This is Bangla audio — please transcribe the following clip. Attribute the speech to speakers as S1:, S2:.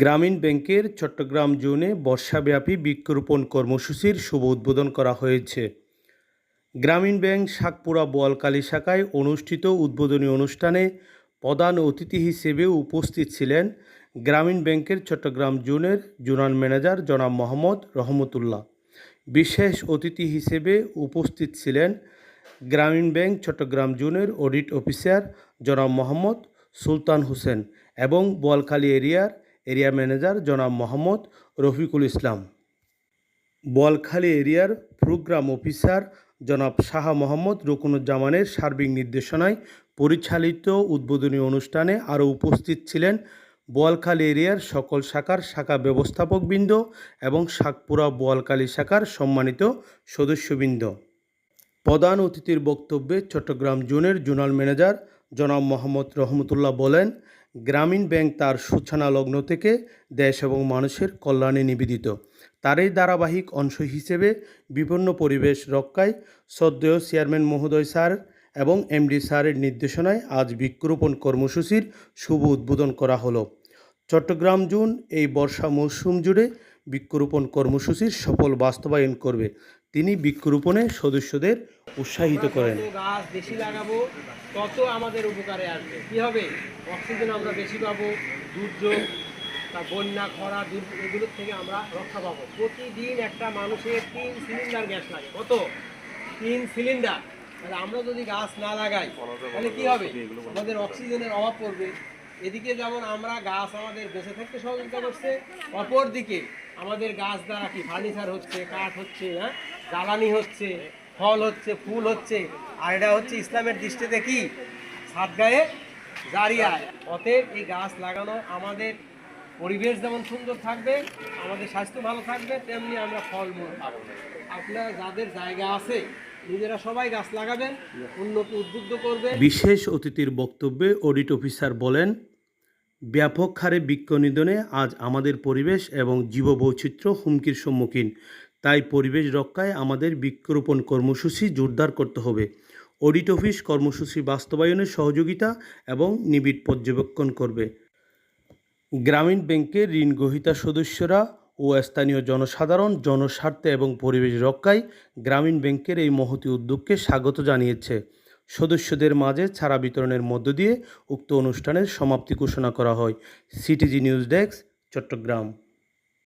S1: গ্রামীণ ব্যাংকের চট্টগ্রাম জোনে বর্ষাব্যাপী বৃক্ষরোপণ কর্মসূচির শুভ উদ্বোধন করা হয়েছে গ্রামীণ ব্যাংক শাকপুরা বোয়ালকালী শাখায় অনুষ্ঠিত উদ্বোধনী অনুষ্ঠানে প্রধান অতিথি হিসেবে উপস্থিত ছিলেন গ্রামীণ ব্যাংকের চট্টগ্রাম জোনের জোনাল ম্যানেজার জনাব মোহাম্মদ রহমতুল্লাহ বিশেষ অতিথি হিসেবে উপস্থিত ছিলেন গ্রামীণ ব্যাংক চট্টগ্রাম জোনের অডিট অফিসার জনাব মোহাম্মদ সুলতান হোসেন এবং বোয়ালখালী এরিয়ার এরিয়া ম্যানেজার জনাব মোহাম্মদ রফিকুল ইসলাম বলখালী এরিয়ার প্রোগ্রাম অফিসার জনাব শাহ মোহাম্মদ রুকুনুজ্জামানের সার্বিক নির্দেশনায় পরিচালিত উদ্বোধনী অনুষ্ঠানে আরও উপস্থিত ছিলেন বোয়ালখালী এরিয়ার সকল শাখার শাখা ব্যবস্থাপকবৃন্দ এবং শাকপুরা বোয়ালখালী শাখার সম্মানিত সদস্যবৃন্দ প্রধান অতিথির বক্তব্যে চট্টগ্রাম জোনের জোনাল ম্যানেজার জনাব মোহাম্মদ রহমতুল্লাহ বলেন গ্রামীণ ব্যাংক তার সূচনা লগ্ন থেকে দেশ এবং মানুষের কল্যাণে নিবেদিত তারই ধারাবাহিক অংশ হিসেবে বিভিন্ন পরিবেশ রক্ষায় সদ্যেয় চেয়ারম্যান মহোদয় স্যার এবং এমডি স্যারের নির্দেশনায় আজ বৃক্ষরোপণ কর্মসূচির শুভ উদ্বোধন করা হলো চট্টগ্রাম জুন এই বর্ষা মৌসুম জুড়ে বৃক্ষরোপণ কর্মসূচির সফল বাস্তবায়ন করবে তিনি বৃক্ষরোপণে সদস্যদের উৎসাহিত করেন
S2: গাছ বেশি লাগাবো তত আমাদের উপকারে আসবে কী হবে অক্সিজেন আমরা বেশি পাবো দুর্যোগ তা বন্যা খরা এগুলোর থেকে আমরা রক্ষা পাবো প্রতিদিন একটা মানুষের তিন সিলিন্ডার গ্যাস লাগে কত তিন সিলিন্ডার তাহলে আমরা যদি গাছ না লাগাই তাহলে কী হবে আমাদের অক্সিজেনের অভাব পড়বে এদিকে যেমন আমরা গাছ আমাদের বেঁচে থাকতে সহযোগিতা করছে অপরদিকে আমাদের গাছ দ্বারা কি ফার্নিচার হচ্ছে কাঠ হচ্ছে হ্যাঁ জ্বালানি হচ্ছে ফল হচ্ছে ফুল হচ্ছে আর এটা হচ্ছে ইসলামের দৃষ্টিতে কি সাত গায়ে জারিয়ায় অতএব এই গাছ লাগানো আমাদের পরিবেশ যেমন সুন্দর থাকবে আমাদের স্বাস্থ্য ভালো থাকবে তেমনি আমরা ফলমূল পাবো আপনারা যাদের জায়গা আছে
S1: বিশেষ অতিথির বক্তব্যে অডিট অফিসার বলেন ব্যাপক হারে বৃক্ষ নিধনে আজ আমাদের পরিবেশ এবং জীববৈচিত্র্য হুমকির সম্মুখীন তাই পরিবেশ রক্ষায় আমাদের বৃক্ষরোপণ কর্মসূচি জোরদার করতে হবে অডিট অফিস কর্মসূচি বাস্তবায়নে সহযোগিতা এবং নিবিড় পর্যবেক্ষণ করবে গ্রামীণ ব্যাংকের ঋণ গ্রহীতা সদস্যরা ও স্থানীয় জনসাধারণ জনস্বার্থে এবং পরিবেশ রক্ষায় গ্রামীণ ব্যাংকের এই মহতি উদ্যোগকে স্বাগত জানিয়েছে সদস্যদের মাঝে ছাড়া বিতরণের মধ্য দিয়ে উক্ত অনুষ্ঠানের সমাপ্তি ঘোষণা করা হয় সিটিজি নিউজ ডেস্ক চট্টগ্রাম